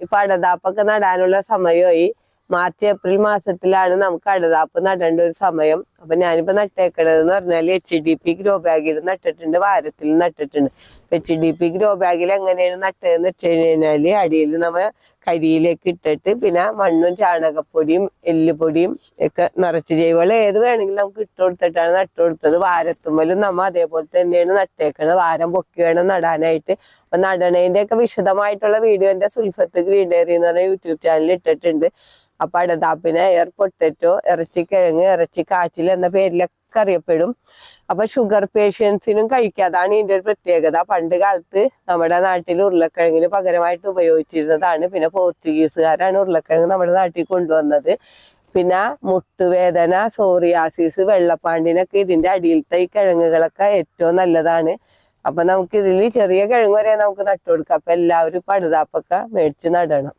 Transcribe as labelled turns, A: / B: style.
A: ഇപ്പൊ അടതാപ്പൊക്കെ നടാനുള്ള സമയമായി. മാർച്ച് ഏപ്രിൽ മാസത്തിലാണ് നമുക്ക് അടതാപ്പ് നടേണ്ട ഒരു സമയം. അപ്പൊ ഞാനിപ്പോ നട്ടേക്കണത് എന്ന് പറഞ്ഞാൽ എച്ച് ഡി പി ഗ്രോ ബാഗിൽ നട്ടിട്ടുണ്ട് വാരത്തിൽ നട്ടിട്ടുണ്ട്. എച്ച് ഡി പി ഗ്രോ ബാഗിൽ എങ്ങനെയാണ് നട്ടതെന്ന് വെച്ച് കഴിഞ്ഞാൽ അടിയിൽ നമ്മ കരിയിലേക്ക് ഇട്ടിട്ട് പിന്നെ മണ്ണും ചാണകപ്പൊടിയും എല്ലുപൊടിയും ഒക്കെ നിറച്ച് ജൈവവളം ഏത് വേണമെങ്കിലും നമുക്ക് ഇട്ട് കൊടുത്തിട്ടാണ് നട്ടു കൊടുത്തത്. വാരത്തുമ്മലും നമ്മ അതേപോലെ തന്നെയാണ് നട്ടേക്കണത്. വാരം പൊക്കി വേണം നടാനായിട്ട്. അപ്പൊ നടണേന്റെ ഒക്കെ വിശദമായിട്ടുള്ള വീഡിയോ എന്റെ സുൽഫത്ത് ഗ്രീൻ ഡയറി എന്ന് പറഞ്ഞ യൂട്യൂബ് ചാനലിൽ ഇട്ടിട്ടുണ്ട്. അപ്പൊ അടതാപ്പിന് എയർ പൊട്ടറ്റോ ഇറച്ചിക്കിഴങ്ങ് ഇറച്ചി കാച്ചിൽ എന്ന പേരിലൊക്കെ അറിയപ്പെടും. അപ്പൊ ഷുഗർ പേഷ്യൻസിനും കഴിക്കുക അതാണ് ഇതിന്റെ ഒരു പ്രത്യേകത. പണ്ട് കാലത്ത് നമ്മുടെ നാട്ടിൽ ഉരുളക്കിഴങ്ങിന് പകരമായിട്ട് ഉപയോഗിച്ചിരുന്നതാണ്. പിന്നെ പോർച്ചുഗീസുകാരാണ് ഉരുളക്കിഴങ്ങ് നമ്മുടെ നാട്ടിൽ കൊണ്ടുവന്നത്. പിന്നെ മുട്ടുവേദന സോറിയാസിസ് വെള്ളപ്പാണ്ടിനൊക്കെ ഇതിന്റെ അടിയിലത്തെ ഈ കിഴങ്ങുകളൊക്കെ ഏറ്റവും നല്ലതാണ്. അപ്പൊ നമുക്ക് ഇതിൽ ചെറിയ കിഴങ്ങ് വരെ നമുക്ക് നട്ടുകൊടുക്കാം. അപ്പൊ എല്ലാവരും പടുതാപ്പൊക്കെ മേടിച്ച് നടണം.